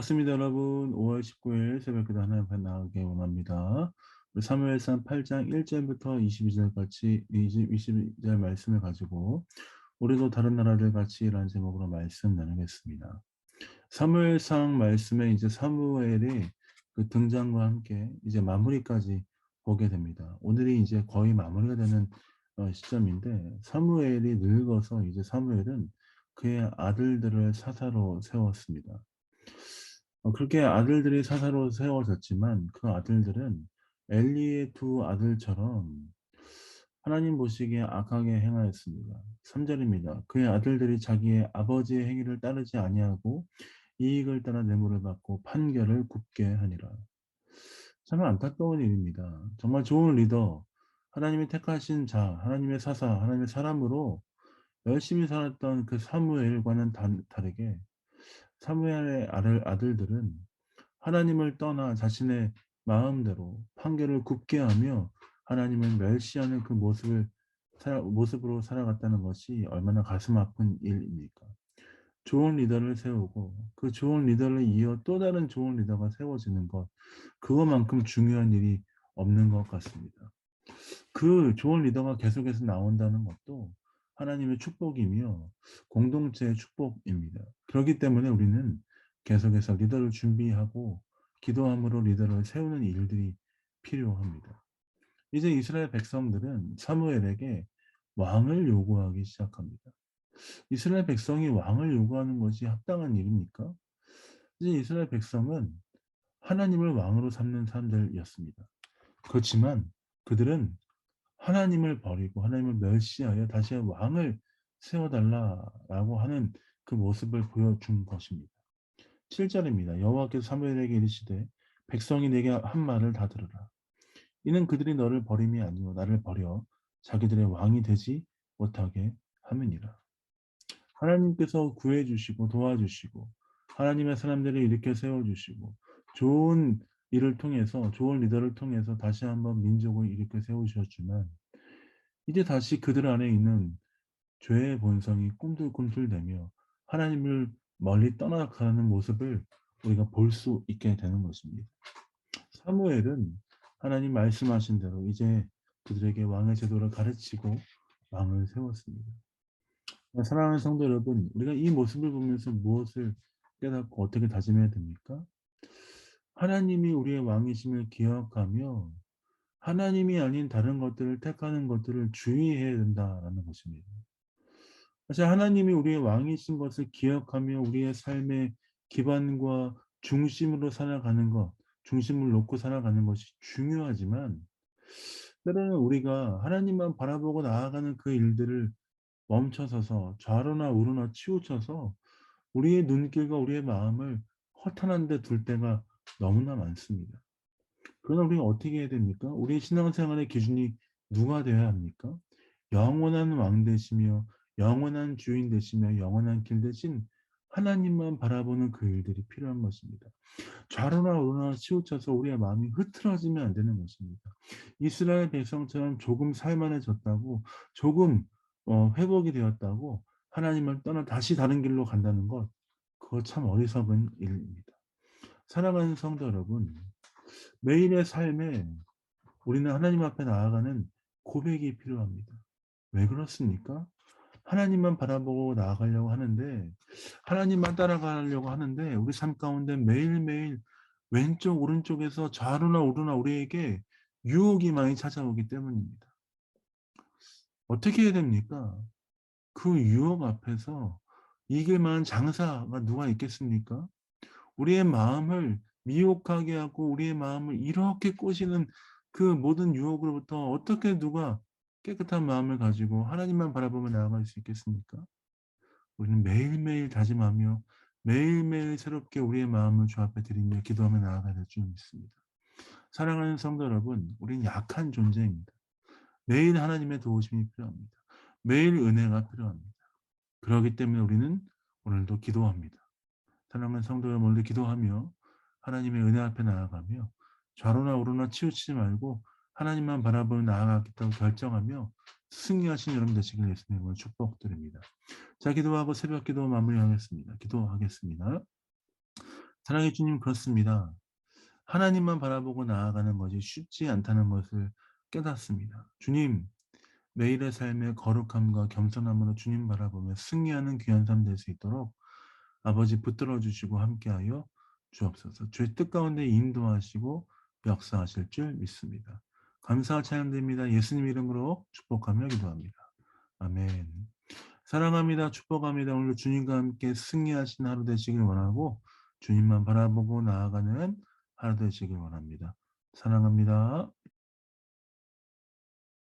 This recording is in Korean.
반갑습니다, 여러분. 5월 19일 새벽기도 하나님 앞에 나가게 원합니다. 우리 사무엘상 8장 1절부터 22절까지 20, 22절 말씀을 가지고 우리도 다른 나라들 같이 라는 제목으로 말씀 나누겠습니다. 사무엘상 말씀에 이제 사무엘이 그 등장과 함께 이제 마무리까지 보게 됩니다. 오늘이 이제 거의 마무리가 되는 어, 시점인데 사무엘이 늙어서 이제 사무엘은 그의 아들들을 사사로 세웠습니다. 어, 그렇게 아들들이 사사로 세워졌지만 그 아들들은 엘리의 두 아들처럼 하나님 보시기에 악하게 행하였습니다. 3절입니다. 그의 아들들이 자기의 아버지의 행위를 따르지 아니하고 이익을 따라 뇌물을 받고 판결을 굽게 하니라. 참 안타까운 일입니다. 정말 좋은 리더, 하나님이 택하신 자, 하나님의 사사, 하나님의 사람으로 열심히 살았던 그 사무엘과는 다르게 사무엘의 아들, 아들들은 하나님을 떠나 자신의 마음대로 판결을 굽게 하며 하나님을 멸시하는 그 모습을 살아, 모습으로 살아갔다는 것이 얼마나 가슴 아픈 일입니까? 좋은 리더를 세우고 그 좋은 리더를 이어 또 다른 좋은 리더가 세워지는 것 그것만큼 중요한 일이 없는 것 같습니다. 그 좋은 리더가 계속해서 나온다는 것도 하나님의 축복이며 공동체의 축복입니다. 그렇기 때문에 우리는 계속해서 리더를 준비하고 기도함으로 리더를 세우는 일들이 필요합니다. 이제 이스라엘 백성들은 사무엘에게 왕을 요구하기 시작합니다. 이스라엘 백성이 왕을 요구하는 것이 합당한 일입니까? 이제 이스라엘 백성은 하나님을 왕으로 삼는 사람들이었습니다. 그렇지만 그들은 하나님을 버리고 하나님을 멸시하여 다시 왕을 세워달라라고 하는 그 모습을 보여준 것입니다. 7절입니다. 여호와께서 사무엘에게 이르시되 백성이 내게 한 말을 다 들으라. 이는 그들이 너를 버림이 아니요 나를 버려 자기들의 왕이 되지 못하게 함이니라. 하나님께서 구해 주시고 도와주시고 하나님의 사람들을 일으켜 세워 주시고 좋은 이를 통해서 좋은 리더를 통해서 다시 한번 민족을 일으켜 세우셨지만 이제 다시 그들 안에 있는 죄의 본성이 꿈틀꿈틀대며 하나님을 멀리 떠나가는 모습을 우리가 볼 수 있게 되는 것입니다. 사무엘은 하나님 말씀하신 대로 이제 그들에게 왕의 제도를 가르치고 왕을 세웠습니다. 사랑하는 성도 여러분, 우리가 이 모습을 보면서 무엇을 깨닫고 어떻게 다짐해야 됩니까? 하나님이 우리의 왕이심을 기억하며 하나님이 아닌 다른 것들을 택하는 것들을 주의해야 된다라는 것입니다. 사실 하나님이 우리의 왕이신 것을 기억하며 우리의 삶의 기반과 중심으로 살아가는 것, 중심을 놓고 살아가는 것이 중요하지만 때로는 우리가 하나님만 바라보고 나아가는 그 일들을 멈춰서서 좌로나 우로나 치우쳐서 우리의 눈길과 우리의 마음을 허탄한 데 둘 때가 너무나 많습니다. 그러나 우리가 어떻게 해야 됩니까? 우리 신앙생활의 기준이 누가 되어야 합니까? 영원한 왕 되시며 영원한 주인 되시며 영원한 길 대신 하나님만 바라보는 그 일들이 필요한 것입니다. 좌로나 우로나 치우쳐서 우리의 마음이 흐트러지면 안 되는 것입니다. 이스라엘 백성처럼 조금 살만해졌다고 조금 어, 회복이 되었다고 하나님을 떠나 다시 다른 길로 간다는 것 그거 참 어리석은 일입니다. 사랑하는 성도 여러분, 매일의 삶에 우리는 하나님 앞에 나아가는 고백이 필요합니다. 왜 그렇습니까? 하나님만 바라보고 나아가려고 하는데 하나님만 따라가려고 하는데 우리 삶 가운데 매일매일 왼쪽 오른쪽에서 좌로나 우로나 우리에게 유혹이 많이 찾아오기 때문입니다. 어떻게 해야 됩니까? 그 유혹 앞에서 이길 만한 장사가 누가 있겠습니까? 우리의 마음을 미혹하게 하고 우리의 마음을 이렇게 꼬시는 그 모든 유혹으로부터 어떻게 누가 깨끗한 마음을 가지고 하나님만 바라보며 나아갈 수 있겠습니까? 우리는 매일매일 다짐하며 매일매일 새롭게 우리의 마음을 주 앞에 드리며 기도하며 나아가야 될 줄 믿습니다. 사랑하는 성도 여러분, 우리는 약한 존재입니다. 매일 하나님의 도우심이 필요합니다. 매일 은혜가 필요합니다. 그렇기 때문에 우리는 오늘도 기도합니다. 사랑하는 성도 여러분들 기도하며 하나님의 은혜 앞에 나아가며 좌로나 우로나 치우치지 말고 하나님만 바라보며 나아가겠다고 결정하며 승리하신 여러분 되시길 예수님으로 축복드립니다. 자 기도하고 새벽 기도 마무리하겠습니다. 기도하겠습니다. 사랑의 주님 그렇습니다. 하나님만 바라보고 나아가는 것이 쉽지 않다는 것을 깨닫습니다. 주님, 매일의 삶의 거룩함과 겸손함으로 주님 바라보며 승리하는 귀한 삶 될 수 있도록 아버지 붙들어 주시고 함께하여 주옵소서. 주의 뜻 가운데 인도하시고 역사하실 줄 믿습니다. 감사와 찬양드립니다. 예수님 이름으로 축복하며 기도합니다. 아멘. 사랑합니다. 축복합니다. 오늘 주님과 함께 승리하신 하루 되시길 원하고 주님만 바라보고 나아가는 하루 되시길 원합니다. 사랑합니다.